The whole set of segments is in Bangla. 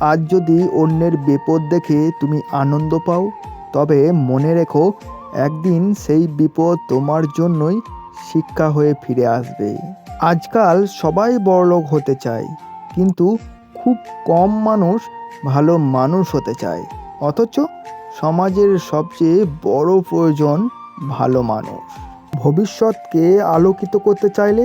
আজ যদি অন্যের বিপদ দেখে তুমি আনন্দ পাও, তবে মনে রেখো, একদিন সেই বিপদ তোমার জন্যই শিক্ষা হয়ে ফিরে আসবে। আজকাল সবাই বড়লোক হতে চায়, কিন্তু খুব কম মানুষ ভালো মানুষ হতে চায়। অথচ সমাজের সবচেয়ে বড় প্রয়োজন ভালো মানুষ। ভবিষ্যৎকে আলোকিত করতে চাইলে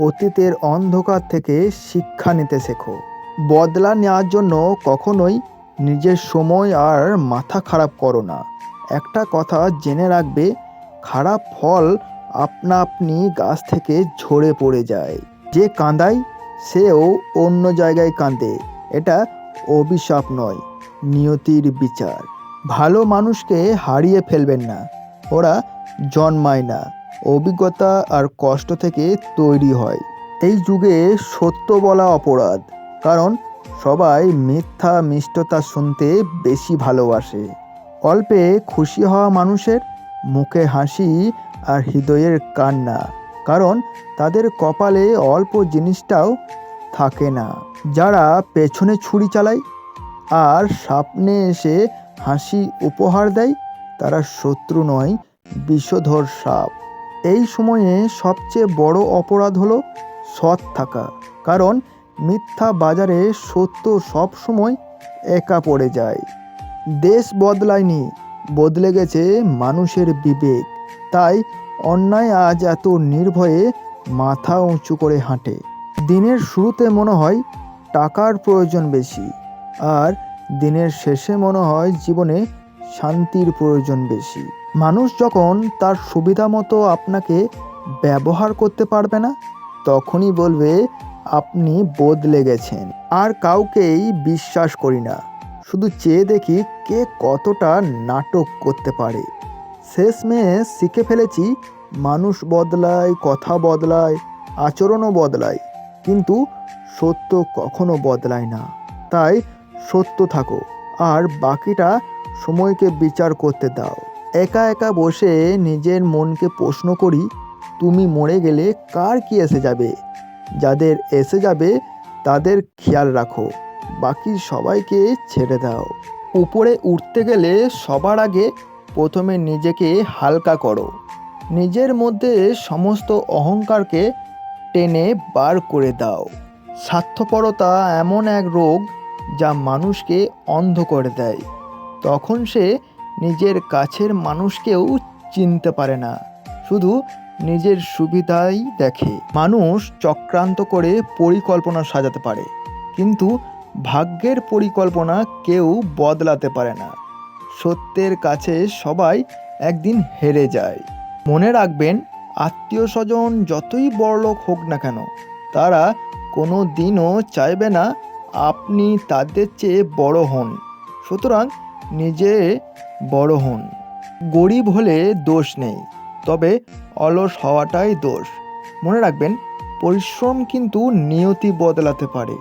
অতীতের অন্ধকার থেকে শিক্ষা নিতে শেখো। বদলা নেওয়ার জন্য কখনোই নিজের সময় আর মাথা খারাপ করো না। একটা কথা জেনে রাখবে, খারাপ ফল আপনা আপনি গাছ থেকে ঝরে পড়ে যায়। যে কাঁদায়, সেও অন্য জায়গায় কাঁদে। এটা অভিশাপ নয়, নিয়তির বিচার। ভালো মানুষকে হারিয়ে ফেলবেন না, ওরা জন্মায় না। অভিজ্ঞতা আর কষ্ট থেকে তৈরি হয়। এই যুগে সত্য বলা অপরাধ। কারণ সবাই মিথ্যা মিষ্টতা শুনতে বেশি ভালোবাসে। অল্পে খুশি হওয়া মানুষের মুখে হাসি আর হৃদয়ের কান্না, কারণ তাদের কপালে অল্প জিনিসটাও থাকে না। যারা পেছনে ছুরি চালায় আর সামনে এসে হাসি উপহার দেয়, তারা শত্রু নয়, বিষধর সাপ। এই সময়ে সবচেয়ে বড় অপরাধ হলো সৎ থাকা, কারণ মিথ্যা বাজারে সত্য সব সময় একা পড়ে যায়। দেশ বদলায়নি, বদলে গেছে মানুষের বিবেক। তাই অন্যায় আজ এত নির্ভয়ে মাথা উঁচু করে হাঁটে। দিনের শুরুতে মনে হয় টাকার প্রয়োজন বেশি, আর দিনের শেষে মনে হয় জীবনে শান্তির প্রয়োজন বেশি। মানুষ যখন তার সুবিধা মতো আপনাকে ব্যবহার করতে পারবে না, তখনই বলবে আপনি বদলে গেছেন। আর কাউকেই বিশ্বাস করি না। শুধু চেয়ে দেখি কে কতটা নাটক করতে পারে। শেষ শেষমেশ শিখে ফেলেছি, মানুষ বদলায়, কথা বদলায়, আচরণও বদলায়। কিন্তু সত্য কখনো বদলায় না। তাই সত্য থাকো। আর বাকিটা সময়কে বিচার করতে দাও। একা একা বসে নিজের মনকে প্রশ্ন করি, তুমি মরে গেলে কার কি এসে যাবে? যাদের এসে যাবে, তাদের খেয়াল রাখো। বাকি সবাইকে ছেড়ে দাও। উপরে উঠতে গেলে সবার আগে প্রথমে নিজেকে হালকা করো। নিজের মধ্যে সমস্ত অহংকারকে টেনে বার করে দাও। স্বার্থপরতা এমন এক রোগ যা মানুষকে অন্ধ করে দেয়। তখন সে নিজের কাছের মানুষকেও চিনতে পারে না। শুধু নিজের সুবিধাই দেখে। মানুষ চক্রান্ত করে পরিকল্পনা সাজাতে পারে, কিন্তু ভাগ্যের পরিকল্পনা কেউ বদলাতে পারে না। সত্যের কাছে সবাই একদিন হেরে যায়। মনে রাখবেন, আত্মীয় স্বজন যতই বড়লোক হোক না কেন, তারা কোনো দিনও চাইবে না আপনি তাদের চেয়ে বড় হন, সুতরাং নিজে বড় হন। গরিব হলে দোষ নেই। তবে অলস হওয়াটাই দোষ। মনে রাখবেন পরিশ্রম কিন্তু নিয়তি বদলাতে পারে।